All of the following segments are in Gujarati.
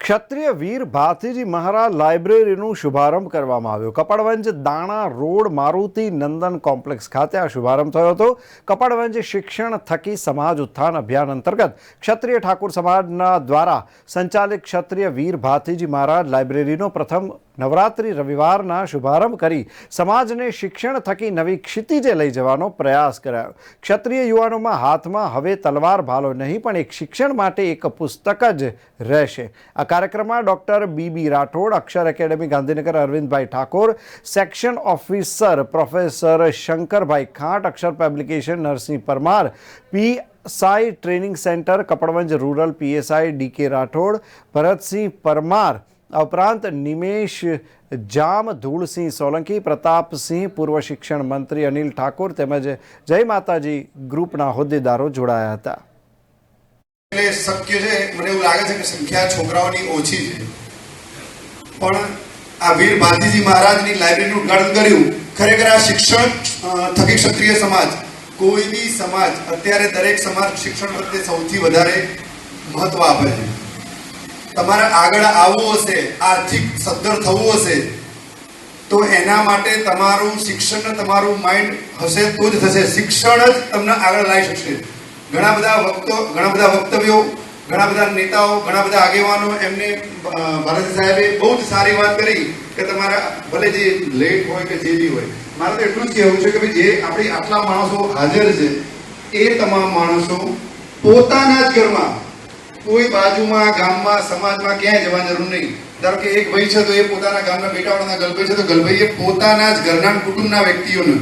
ક્ષત્રિય વીર ભાતીજી મહારાજ લાઇબ્રેરીનું શુભારંભ કરવામાં આવ્યો. કપડવંજ દાણા રોડ મારુતિ નંદન કોમ્પ્લેક્સ ખાતે આ શુભારંભ થયો હતો. કપડવંજ શિક્ષણ થકી સમાજ ઉત્થાન અભિયાન અંતર્ગત ક્ષત્રિય ઠાકુર સમાજના દ્વારા સંચાલિત ક્ષત્રિય વીર ભાતીજી મહારાજ લાઇબ્રેરીનો પ્રથમ નવરાત્રિ રવિવારના શુભારંભ કરી સમાજને શિક્ષણ થકી નવી ક્ષિતિજે લઈ જવાનો પ્રયાસ કરાયો. ક્ષત્રિય યુવાનોમાં હાથમાં હવે તલવાર ભાલો નહીં, પણ એક શિક્ષણ માટે એક પુસ્તક જ રહેશે. આ કાર્યક્રમમાં doctor B B Rathod, Akshar academy, Gandhinagar Arvindbhai Thakor, section officer professor Shankarbhai Khant, Akshar publication Narsinh Parmar, P Sai training centre Kapadvanj rural PSI D K Rathod, Bharatsinh Parmar આ ઉપરાંત નિમેશ જામ, ધૂળસિંહ સોલંકી પ્રતાપસિંહ પૂર્વ શિક્ષણ મંત્રી અનિલ ઠાકોર તેમજ જય માતાજી ગ્રુપના હોદ્દેદારો જોડાયા હતા. એટલે શક્ય છે, મને એવું લાગે છે કે સંખ્યા છોકરાઓની ઓછી છે. પણ આ વીર ભાતીજી મહારાજની લાઇબ્રેરીનું ઉદઘાટન કર્યું, ખરેખર આ શિક્ષણ થકી ક્ષત્રિય સમાજ કોઈ બી સમાજ, અત્યારે દરેક સમાજ શિક્ષણ પ્રત્યે સૌથી વધારે મહત્વ આપે છે. તમારે આગળ આવવું હશે, આર્થિક સદ્ધર થવું હશે, તો એના માટે તમારું શિક્ષણ તમારું માઇન્ડ હશે તો જ થશે. શિક્ષણ જ તમને આગળ લાવી શકશે. ઘણા બધા વક્તો, ઘણા બધા વક્તવ્યો, ઘણા બધા નેતાઓ, ઘણા બધા આગેવાનો એમને ભારત સાહેબે બહુ જ સારી વાત કરી કે તમારા, ભલે જે લેટ હોય કે જે બી હોય, મારે તો એટલું જ કહેવું છે કે ભાઈ જે આપણી આટલા માણસો હાજર છે, એ તમામ માણસો પોતાના જ ઘરમાં કોઈ બાજુમાં, ગામમાં, સમાજમાં ક્યાંય જવાની જરૂર નહીં. ધારો કે એક ભાઈ છે તો એ પોતાના ગામના બેટાવાળાના ગલભાઈ છે તો ગલભાઈએ પોતાના જ ઘરના કુટુંબના વ્યક્તિઓને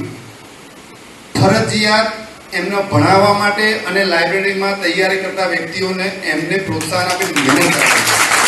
ફરજિયાત એમને ભણાવવા માટે અને લાઇબ્રેરીમાં તૈયારી કરતા વ્યક્તિઓને એમને પ્રોત્સાહન આપી મહેનત